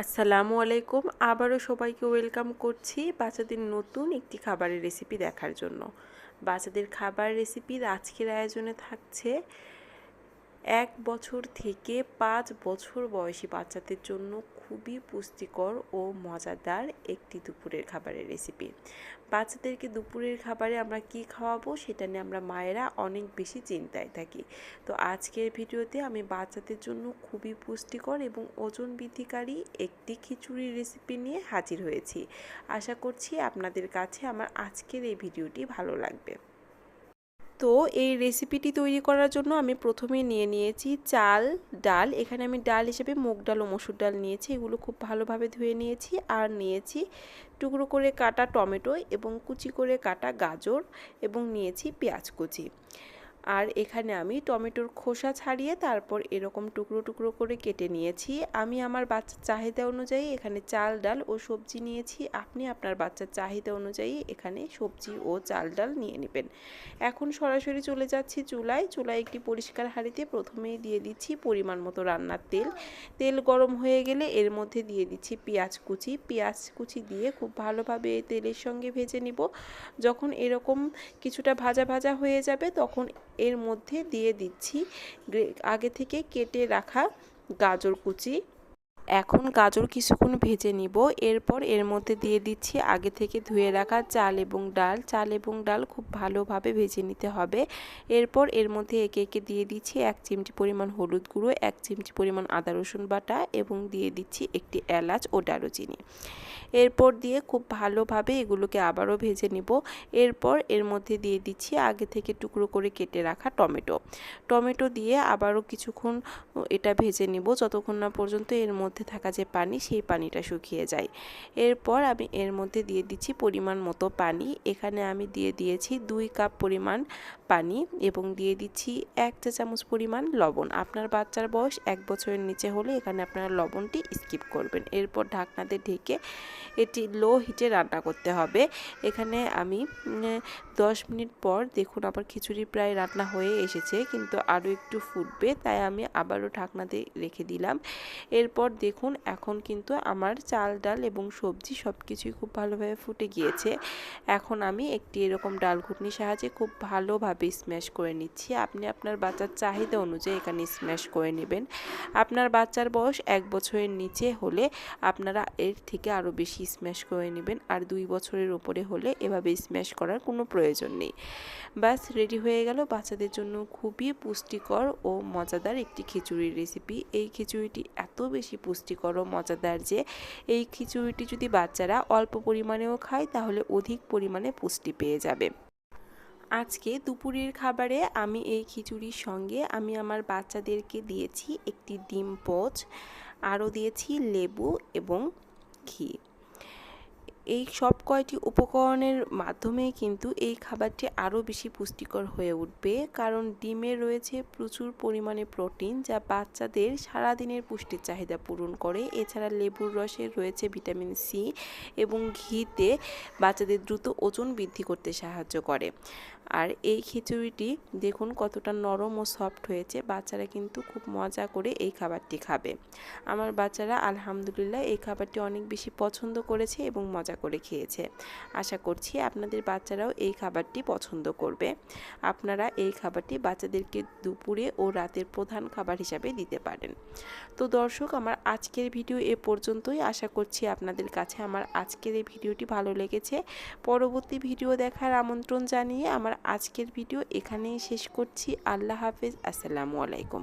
আসসালামু আলাইকুম। আবারও সবাইকে ওয়েলকাম করছি বাচ্চাদের নতুন একটি খাবারের রেসিপি দেখার জন্য। বাচ্চাদের খাবার রেসিপির আজকের আয়োজনে থাকছে এক বছর থেকে পাঁচ বছর বয়সী বাচ্চাদের জন্য খুবই পুষ্টিকর ও মজাদার একটি দুপুরের খাবারের রেসিপি বাচ্চাদেরকে দুপুরের খাবারে আমরা কি খাওয়াবো সেটা নিয়ে আমরা মায়েরা অনেক বেশি চিন্তায় থাকি। তো আজকের ভিডিওতে আমি বাচ্চাদের জন্য খুবই পুষ্টিকর এবং ওজন বৃদ্ধিকারী একটি খিচুড়ির রেসিপি নিয়ে হাজির হয়েছি। আশা করছি আপনাদের কাছে আমার আজকের এই ভিডিওটি ভালো লাগবে। তো এই রেসিপিটি তৈরি করার জন্য আমি প্রথমে নিয়ে নিয়েছি চাল, ডাল। এখানে আমি ডাল হিসেবে মুগ ডাল ও মসুর ডাল নিয়েছি, এগুলো খুব ভালোভাবে ধুয়ে নিয়েছি আর নিয়েছি টুকরো করে কাটা টমেটো এবং কুচি করে কাটা গাজর এবং নিয়েছি পেঁয়াজ কুচি। আর এখানে আমি টমেটোর খোসা ছাড়িয়ে তারপর এরকম টুকরো টুকরো করে কেটে নিয়েছি। আমি আমার বাচ্চার চাহিদা অনুযায়ী এখানে চাল, ডাল ও সবজি নিয়েছি। আপনি আপনার বাচ্চার চাহিদা অনুযায়ী এখানে সবজি ও চাল, ডাল নিয়ে নেবেন। এখন সরাসরি চলে যাচ্ছি চুলায়। চুলায় একটি পরিষ্কার হাঁড়িতে প্রথমেই দিয়ে দিচ্ছি পরিমাণ মতো রান্নার তেল। তেল গরম হয়ে গেলে এর মধ্যে দিয়ে দিচ্ছি পেঁয়াজ কুচি। পেঁয়াজ কুচি দিয়ে খুব ভালোভাবে তেলের সঙ্গে ভেজে নিব। যখন এরকম কিছুটা ভাজা ভাজা হয়ে যাবে তখন এর মধ্যে দিয়ে দিচ্ছি। আগে থেকে কেটে রাখা গাজর কুচি এখন গাজর কিছুক্ষণ ভেজে নিব। এরপর এর মধ্যে দিয়ে দিচ্ছি আগে থেকে ধুয়ে রাখা চাল এবং ডাল। চাল এবং ডাল খুব ভালোভাবে ভেজে নিতে হবে। এরপর এর মধ্যে একে একে দিয়ে দিচ্ছি এক চিমটি পরিমাণ হলুদ গুঁড়ো, এক চিমটি পরিমাণ আদা রসুন বাটা এবং দিয়ে দিচ্ছি একটি এলাচ ও দারুচিনি। এরপর দিয়ে খুব ভালোভাবে এগুলোকে আবারও ভেজে নিব। এরপর এর মধ্যে দিয়ে দিচ্ছি আগে থেকে টুকরো করে কেটে রাখা টমেটো। টমেটো দিয়ে আবারও কিছুক্ষণ এটা ভেজে নিব। যতক্ষণ না পর্যন্ত এর মধ্যে থাকা যে পানি, সেই পানিটা শুকিয়ে যায়। এরপর আমি এর মধ্যে দিয়ে দিচ্ছি পরিমাণ মতো পানি। এখানে আমি দিয়ে দিয়েছি দুই কাপ পরিমাণ পানি এবং দিয়ে দিচ্ছি এক চা চামচ পরিমাণ লবণ। আপনার বাচ্চার বয়স এক বছরের নিচে হলে এখানে আপনারা লবণটি স্কিপ করবেন। এরপর ঢাকনাতে ঢেকে এটি লো হিটে রান্না করতে হবে। এখানে আমি দশ মিনিট পর দেখুন আবার খিচুড়ি প্রায় রান্না হয়ে এসেছে, কিন্তু আরও একটু ফুটবে, তাই আমি আবারও ঢাকনাতে রেখে দিলাম। এরপর দেখুন এখন কিন্তু আমার চাল, ডাল এবং সবজি সব কিছুই খুব ভালোভাবে ফুটে গিয়েছে। এখন আমি একটি এরকম ডাল ঘুটনির সাহায্যে খুব ভালোভাবে স্ম্যাশ করে নিচ্ছি। আপনি আপনার বাচ্চার চাহিদা অনুযায়ী এখানে স্ম্যাশ করে নেবেন। আপনার বাচ্চার বয়স এক বছরের নিচে হলে আপনারা এর থেকে আরও বেশি স্ম্যাশ করে নেবেন, আর দুই বছরের ওপরে হলে এভাবে স্ম্যাশ করার কোনো প্রয়োজন নেই। ব্যাস রেডি হয়ে গেল বাচ্চাদের জন্য খুবই পুষ্টিকর ও মজাদার একটি খিচুড়ির রেসিপি এই খিচুড়িটি এত বেশি পুষ্টিকর ও মজাদার যে, এই খিচুড়িটি যদি বাচ্চারা অল্প পরিমাণেও খায়, তাহলে অধিক পরিমাণে পুষ্টি পেয়ে যাবে। আজকে দুপুরের খাবারে আমি এই খিচুড়ির সঙ্গে আমি আমার বাচ্চাদেরকে দিয়েছি একটি ডিম পোচ, আরও দিয়েছি লেবু এবং ঘি। এই সব কয়টি উপকরণের মাধ্যমে কিন্তু এই খাবারটি আরও বেশি পুষ্টিকর হয়ে উঠবে। কারণ ডিমে রয়েছে প্রচুর পরিমাণে প্রোটিন, যা বাচ্চাদের সারাদিনের পুষ্টির চাহিদা পূরণ করে। এছাড়া লেবুর রসে রয়েছে ভিটামিন সি এবং ঘিতে বাচ্চাদের দ্রুত ওজন বৃদ্ধি করতে সাহায্য করে। আর এই খিচুড়িটি দেখুন কতটা নরম ও সফট হয়েছে। বাচ্চারা কিন্তু খুব মজা করে এই খাবারটি খাবে। আমার বাচ্চারা আলহামদুলিল্লাহ এই খাবারটি অনেক বেশি পছন্দ করেছে এবং মজা করে খেয়েছে। আশা করছি আপনাদের বাচ্চারাও এই খাবারটি পছন্দ করবে। আপনারা এই খাবারটি বাচ্চাদেরকে দুপুরে ও রাতের প্রধান খাবার হিসাবে দিতে পারেন। তো দর্শক, আমার আজকের ভিডিও এ পর্যন্তই। আশা করছি আপনাদের কাছে আমার আজকের এই ভিডিওটি ভালো লেগেছে। পরবর্তী ভিডিও দেখার আমন্ত্রণ জানিয়ে আমার আজকের ভিডিও এখানেই শেষ করছি। আল্লাহ হাফেজ। আসসালামু আলাইকুম।